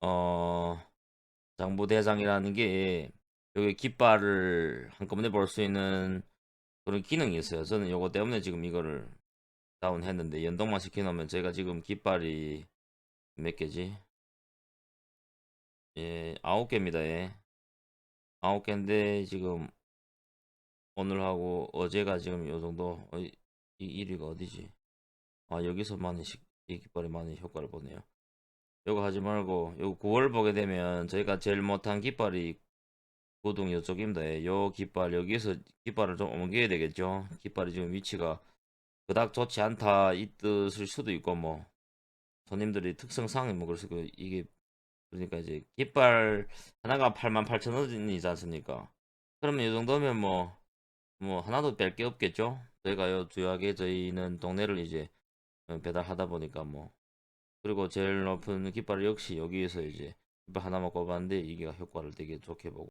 어, 장부대장이라는 게 여기 깃발을 한꺼번에 볼 수 있는 그런 기능이 있어요. 저는 요거 때문에 지금 이거를 다운했는데 연동만 시켜놓으면 제가 지금 깃발이 몇 개지? 예, 아홉 개입니다. 예. 아홉 개인데 지금 오늘 하고 어제가 지금 요 정도 어, 이 1위가 어디지? 아 여기서 많이 시- 이 깃발이 많이 효과를 보네요. 요거 하지 말고 요 9월 보게 되면 저희가 제일 못한 깃발이 고동 요쪽입니다. 예, 요 깃발 여기서 깃발을 좀 옮겨야 되겠죠. 깃발이 지금 위치가 그닥 좋지 않다 이 뜻일 수도 있고 뭐 손님들이 특성상이 뭐수 있고 이게 그러니까 이제 깃발 하나가 88,000원이지 않습니까? 그러면 이 정도면 뭐 뭐 하나도 뺄 게 없겠죠. 저희가 요 주요하게 저희는 동네를 이제 어, 배달하다 보니까 뭐 그리고 제일 높은 깃발 역시 여기에서 이제 깃발 하나만 꼽았는데 이게 효과를 되게 좋게 보고